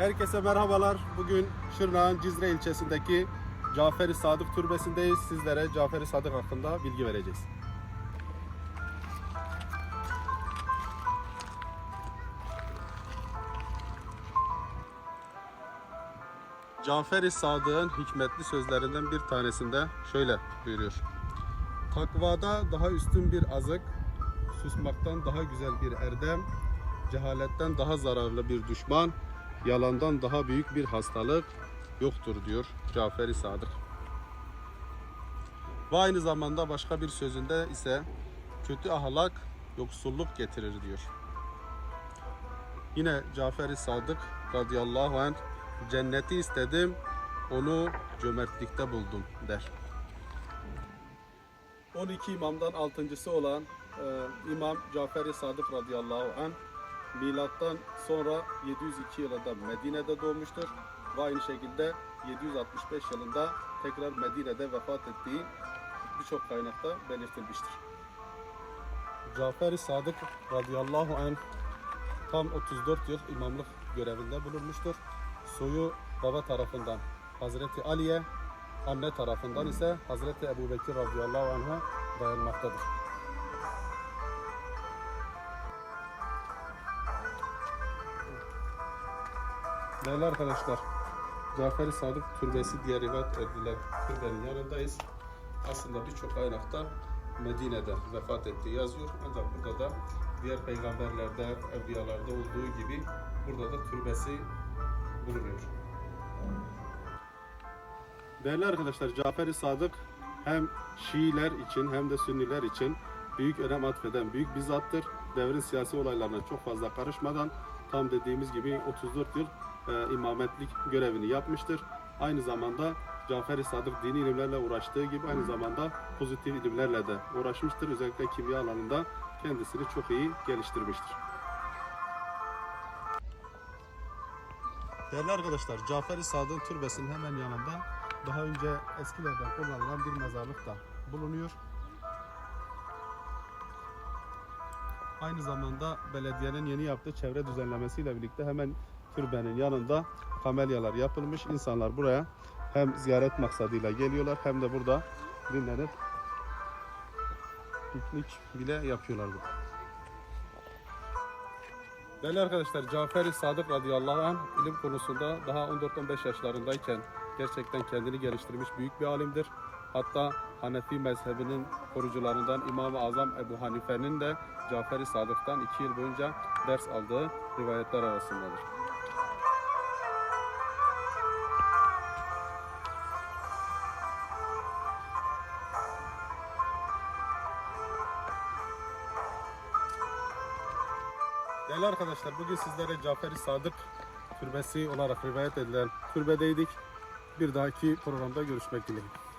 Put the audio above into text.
Herkese merhabalar. Bugün Şırnak'ın Cizre ilçesindeki Caferi Sadık Türbesi'ndeyiz. Sizlere Caferi Sadık hakkında bilgi vereceğiz. Caferi Sadık'ın hikmetli sözlerinden bir tanesinde şöyle buyuruyor. Takvada daha üstün bir azık, susmaktan daha güzel bir erdem, cehaletten daha zararlı bir düşman, yalandan daha büyük bir hastalık yoktur diyor Caferi Sadık. Ve aynı zamanda başka bir sözünde ise kötü ahlak yoksulluk getirir diyor. Yine Caferi Sadık radıyallahu anh cenneti istedim onu cömertlikte buldum der. 12 imamdan altıncısı olan e, İmam Caferi Sadık radıyallahu anh milattan sonra 702 yılında Medine'de doğmuştur ve aynı şekilde 765 yılında tekrar Medine'de vefat ettiği birçok kaynakta belirtilmiştir. Caferi Sadık radıyallahu anh tam 34 yıl imamlık görevinde bulunmuştur. Soyu baba tarafından Hazreti Ali'ye, anne tarafından ise Hazreti Ebu Bekir radıyallahu anh'a dayanmaktadır. Değerli arkadaşlar, Caferi Sadık Türbesi diye rivayet edilen türbenin yanındayız. Aslında birçok kaynakta Medine'de vefat ettiği yazıyor. Ancak burada da diğer peygamberlerde, evliyalarda olduğu gibi burada da türbesi bulunuyor. Değerli arkadaşlar, Caferi Sadık hem Şiiler için hem de Sünniler için büyük önem atfeden büyük bir zattır. Devrin siyasi olaylarına çok fazla karışmadan tam dediğimiz gibi 34 yıl e, imametlik görevini yapmıştır. Aynı zamanda Caferi Sadık dini ilimlerle uğraştığı gibi aynı zamanda pozitif ilimlerle de uğraşmıştır. Özellikle kimya alanında kendisini çok iyi geliştirmiştir. Değerli arkadaşlar, Caferi Sadık'ın türbesinin hemen yanında daha önce eskilerden kullanılan bir mezarlık da bulunuyor. Aynı zamanda belediyenin yeni yaptığı çevre düzenlemesiyle birlikte hemen türbenin yanında kamelyalar yapılmış. İnsanlar buraya hem ziyaret maksadıyla geliyorlar hem de burada dinlenip piknik bile yapıyorlar burada. Değerli arkadaşlar Caferi Sadık radıyallahu anh ilim konusunda daha 14-15 yaşlarındayken gerçekten kendini geliştirmiş büyük bir alimdir. Hatta Hanefi mezhebinin korucularından İmam-ı Azam Ebu Hanife'nin de Caferi Sadık'tan 2 yıl boyunca ders aldığı rivayetler arasındadır. Değerli arkadaşlar bugün sizlere Caferi Sadık türbesi olarak rivayet edilen türbedeydik. Bir dahaki programda görüşmek dileğiyle.